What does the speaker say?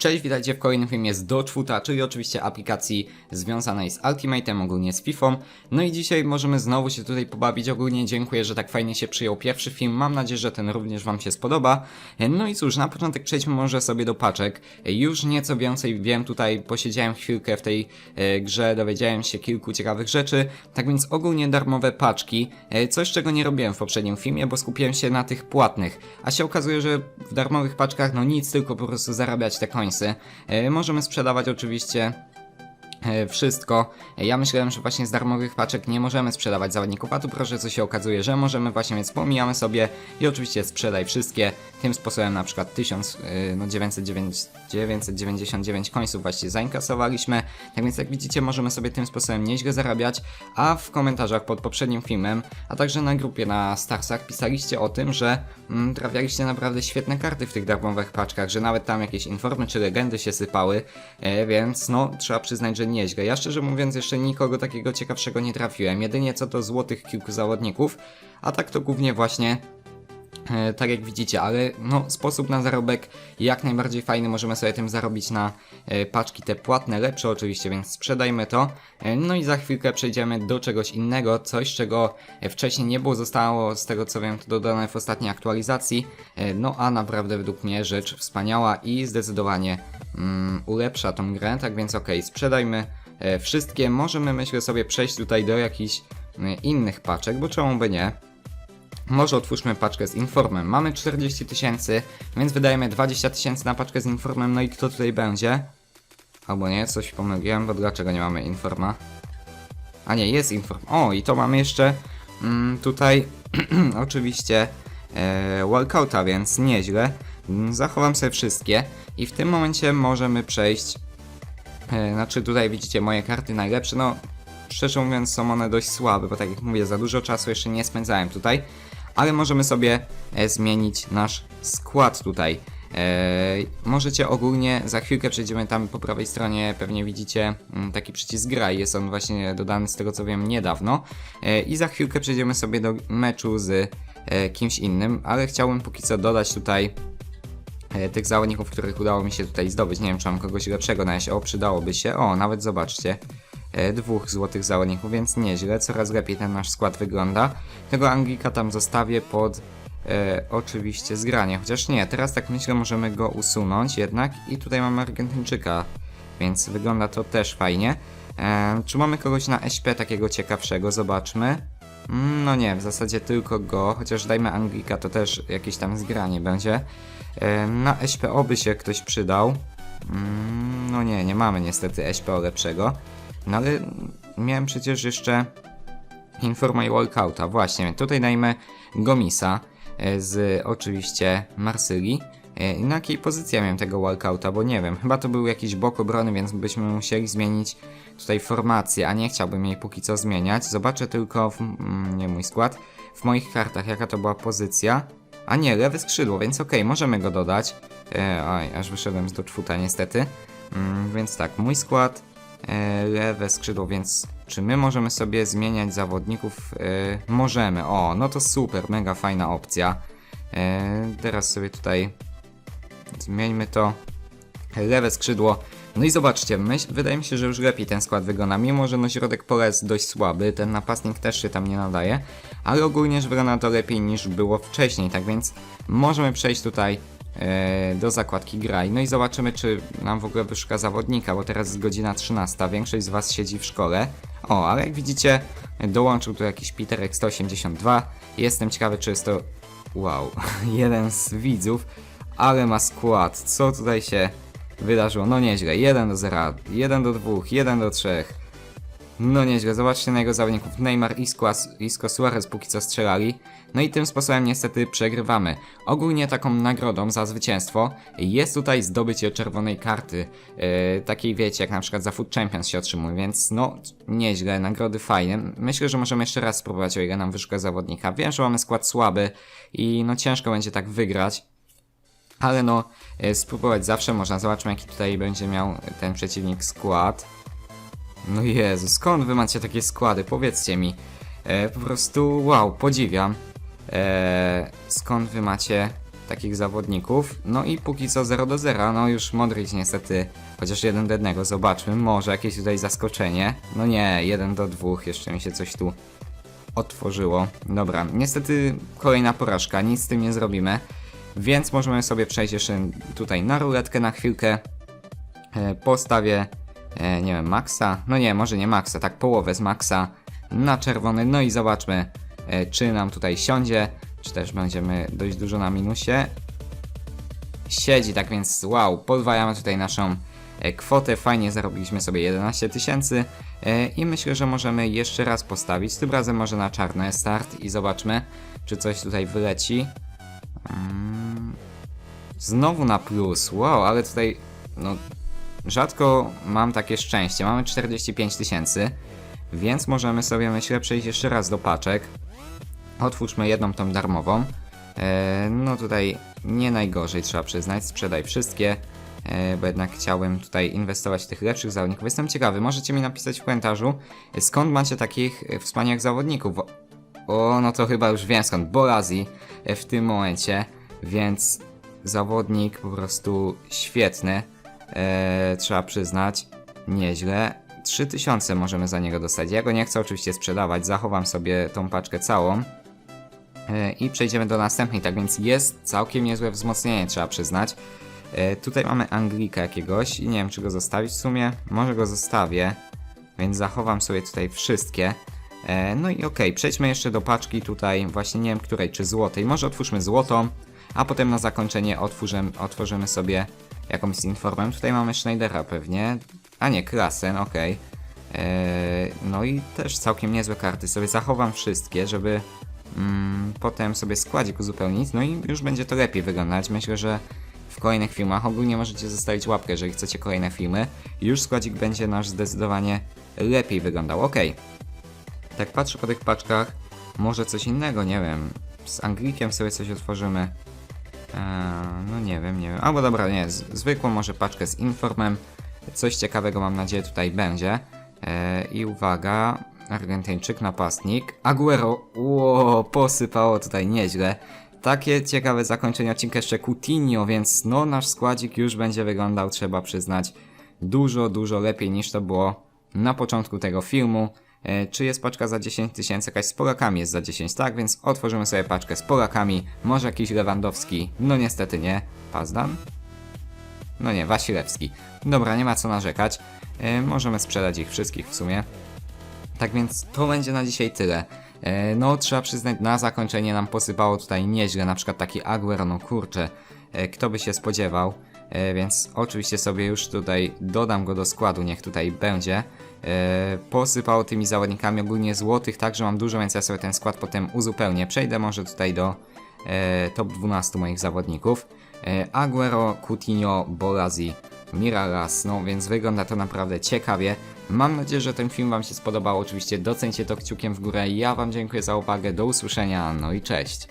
Cześć, witajcie w kolejnym filmie z Dodgefoota, czyli oczywiście aplikacji związanej z Ultimate'em, ogólnie z FIFA. No i dzisiaj możemy znowu się tutaj pobawić. Ogólnie dziękuję, że tak fajnie się przyjął pierwszy film. Mam nadzieję, że ten również Wam się spodoba. No i cóż, na początek przejdźmy może sobie do paczek. Już nieco więcej wiem tutaj, posiedziałem chwilkę w tej e, grze, dowiedziałem się kilku ciekawych rzeczy. Tak więc ogólnie darmowe paczki, e, coś czego nie robiłem w poprzednim filmie, bo skupiłem się na tych płatnych. A się okazuje, że w darmowych paczkach no nic, tylko po prostu zarabiać te końce. E, Możemy sprzedawać oczywiście wszystko. E, Ja myślałem, że właśnie z darmowych paczek nie możemy sprzedawać zawodników, a tu proszę co się okazuje, że możemy właśnie, więc pomijamy sobie i oczywiście sprzedaj wszystkie. Tym sposobem na przykład 1000, e, no 909, 999 końców właśnie zainkasowaliśmy. Tak więc jak widzicie możemy sobie tym sposobem nieźle zarabiać, a w komentarzach pod poprzednim filmem, a także na grupie na Starsach pisaliście o tym, że mm, trafialiście naprawdę świetne karty w tych darmowych paczkach, że nawet tam jakieś informy czy legendy się sypały, e, więc no trzeba przyznać, że nieźle. Ja szczerze mówiąc jeszcze nikogo takiego ciekawszego nie trafiłem, jedynie co do złotych kilku zawodników, a tak to głównie właśnie E, tak jak widzicie, ale no, sposób na zarobek jak najbardziej fajny, możemy sobie tym zarobić na e, paczki te płatne, lepsze oczywiście, więc sprzedajmy to. E, no i za chwilkę przejdziemy do czegoś innego, coś czego wcześniej nie było, zostało z tego co wiem to dodane w ostatniej aktualizacji, no a naprawdę według mnie rzecz wspaniała i zdecydowanie mm, ulepsza tą grę, tak więc okej, sprzedajmy e, wszystkie, możemy myślę sobie przejść tutaj do jakichś e, innych paczek, bo czemu by nie? Może otwórzmy paczkę z informem. Mamy 40 tysięcy, więc wydajemy 20 tysięcy na paczkę z informem. No i kto tutaj będzie? Albo nie, coś pomyliłem, bo dlaczego nie mamy informa? A nie, jest inform. O, i to mamy jeszcze mm, tutaj oczywiście e, walkouta, więc nieźle. Zachowam sobie wszystkie i w tym momencie możemy przejść. E, znaczy tutaj widzicie moje karty najlepsze, no szczerze mówiąc są one dość słabe, bo tak jak mówię, za dużo czasu jeszcze nie spędzałem tutaj, ale możemy sobie e, zmienić nasz skład tutaj. E, możecie ogólnie, za chwilkę przejdziemy tam po prawej stronie, pewnie widzicie mm, taki przycisk gra i jest on właśnie dodany z tego co wiem niedawno. I za chwilkę przejdziemy sobie do meczu z kimś innym, ale chciałbym póki co dodać tutaj tych zawodników, których udało mi się tutaj zdobyć. Nie wiem, czy mam kogoś lepszego na razie. O, przydałoby się. O, nawet zobaczcie. E, dwóch złotych zawodników, więc nieźle. Coraz lepiej ten nasz skład wygląda. Tego Anglika tam zostawię pod e, oczywiście zgranie. Chociaż nie, teraz tak myślę, możemy go usunąć jednak. I tutaj mamy Argentyńczyka, więc wygląda to też fajnie. E, czy mamy kogoś na SP takiego ciekawszego? Zobaczmy. Mm, No nie, w zasadzie tylko go, chociaż dajmy Anglika, to też jakieś tam zgranie będzie. Na SPO by się ktoś przydał. Mm, No nie, nie mamy niestety SPO lepszego. No ale miałem przecież jeszcze Informa i Walkouta. Właśnie, tutaj dajmy Gomisa e, z oczywiście Marsylii. E, Na jakiej pozycji ja miałem tego walkouta, bo nie wiem, chyba to był jakiś bok obrony, więc byśmy musieli zmienić tutaj formację, a nie chciałbym jej póki co zmieniać. Zobaczę tylko, w, mm, nie mój skład, w moich kartach jaka to była pozycja. A nie, lewe skrzydło, więc okej, możemy go dodać. E, oj, aż wyszedłem z doczwuta niestety. Mm, więc tak, mój skład, e, lewe skrzydło, więc czy my możemy sobie zmieniać zawodników? E, możemy, o, no to super, mega fajna opcja. E, teraz sobie tutaj zmieńmy to. Lewe skrzydło. No i zobaczcie, myśl, wydaje mi się, że już lepiej ten skład wygląda, mimo że no środek pola jest dość słaby, ten napastnik też się tam nie nadaje, ale ogólnie wygląda to lepiej niż było wcześniej, tak więc możemy przejść tutaj e, do zakładki graj, no i zobaczymy czy nam w ogóle wyszuka zawodnika, bo teraz jest godzina 13, większość z was siedzi w szkole. O, ale jak widzicie dołączył tu jakiś Peterek 182, jestem ciekawy czy jest to, wow, jeden z widzów, ale ma skład, co tutaj się wydarzyło? No nieźle, 1 do 0, 1 do 2, 1 do 3. No nieźle, zobaczcie na jego zawodników. Neymar Isco, Isco Suarez póki co strzelali. No i tym sposobem niestety przegrywamy. Ogólnie taką nagrodą za zwycięstwo jest tutaj zdobycie czerwonej karty. Yy, takiej wiecie, jak na przykład za Food Champions się otrzymuje, więc no nieźle, nagrody fajne. Myślę, że możemy jeszcze raz spróbować, o ile nam wyszuka zawodnika. Wiem, że mamy skład słaby i no ciężko będzie tak wygrać. Ale no, e, spróbować zawsze można. Zobaczmy, jaki tutaj będzie miał ten przeciwnik skład. No Jezu, skąd wy macie takie składy? Powiedzcie mi. E, po prostu, wow, podziwiam. E, skąd wy macie takich zawodników. No i póki co 0 do 0, no już Modric niestety, chociaż 1 do 1, zobaczmy, może jakieś tutaj zaskoczenie. No nie, 1 do 2, jeszcze mi się coś tu otworzyło. Dobra, niestety kolejna porażka, nic z tym nie zrobimy. Więc możemy sobie przejść jeszcze tutaj na ruletkę na chwilkę. E, Postawię, e, nie wiem, Maxa. No nie, może nie Maxa, tak połowę z Maxa na czerwony. No i zobaczmy, e, czy nam tutaj siądzie, czy też będziemy dość dużo na minusie. Siedzi, tak więc wow, podwajamy tutaj naszą kwotę. Fajnie zarobiliśmy sobie 11 tysięcy i myślę, że możemy jeszcze raz postawić. Tym razem może na czarny start i zobaczmy, czy coś tutaj wyleci. Mm, Znowu na plus, wow, ale tutaj no rzadko mam takie szczęście. Mamy 45 tysięcy, więc możemy sobie myślę przejść jeszcze raz do paczek. Otwórzmy jedną tą darmową. E, no tutaj nie najgorzej trzeba przyznać, sprzedaj wszystkie, e, bo jednak chciałem tutaj inwestować w tych lepszych zawodników. Jestem ciekawy, możecie mi napisać w komentarzu, skąd macie takich e, wspaniałych zawodników. O, no to chyba już wiem skąd, Bolazi w tym momencie, więc zawodnik po prostu świetny, e, trzeba przyznać, nieźle. 3000 możemy za niego dostać. Ja go nie chcę oczywiście sprzedawać, zachowam sobie tą paczkę całą. E, I przejdziemy do następnej, tak więc jest całkiem niezłe wzmocnienie, trzeba przyznać. E, Tutaj mamy Anglika jakiegoś i nie wiem czy go zostawić w sumie. Może go zostawię, więc zachowam sobie tutaj wszystkie. E, No i okej, przejdźmy jeszcze do paczki tutaj, właśnie nie wiem której, czy złotej. Może otwórzmy złotą, a potem na zakończenie otworzymy, otworzymy sobie jakąś z informem. Tutaj mamy Schneidera pewnie, a nie, Klasen, okej. Eee, No i też całkiem niezłe karty. Sobie zachowam wszystkie, żeby mm, potem sobie składzik uzupełnić. No i już będzie to lepiej wyglądać. Myślę, że w kolejnych filmach ogólnie możecie zostawić łapkę, jeżeli chcecie kolejne filmy. Już składzik będzie nasz zdecydowanie lepiej wyglądał. Okej. Tak patrzę po tych paczkach. Może coś innego, nie wiem. Z Anglikiem sobie coś otworzymy. Eee, no nie wiem, nie wiem. Albo dobra, nie, zwykłą może paczkę z Informem. Coś ciekawego mam nadzieję tutaj będzie. Eee, I uwaga, Argentyńczyk, napastnik. Aguero, ło, posypało tutaj nieźle. Takie ciekawe zakończenie odcinka jeszcze Coutinho, więc no nasz składzik już będzie wyglądał, trzeba przyznać, dużo, dużo lepiej niż to było na początku tego filmu. E, czy jest paczka za 10 tysięcy? Jakaś z Polakami jest za 10, tak? Więc otworzymy sobie paczkę z Polakami. Może jakiś Lewandowski? No niestety nie. Pazdan? No nie, Wasilewski. Dobra, nie ma co narzekać. E, możemy sprzedać ich wszystkich w sumie. Tak więc to będzie na dzisiaj tyle. E, No, trzeba przyznać, na zakończenie nam posypało tutaj nieźle, na przykład taki Aguero, no kurczę, kto by się spodziewał. E, Więc oczywiście sobie już tutaj dodam go do składu, niech tutaj będzie. E, Posypało tymi zawodnikami ogólnie złotych, także mam dużo, więc ja sobie ten skład potem uzupełnię. Przejdę może tutaj do e, top 12 moich zawodników. Aguero, Coutinho, Bolazi, Miralas, no więc wygląda to naprawdę ciekawie. Mam nadzieję, że ten film Wam się spodobał. Oczywiście docencie to kciukiem w górę. Ja Wam dziękuję za uwagę. Do usłyszenia. No i cześć.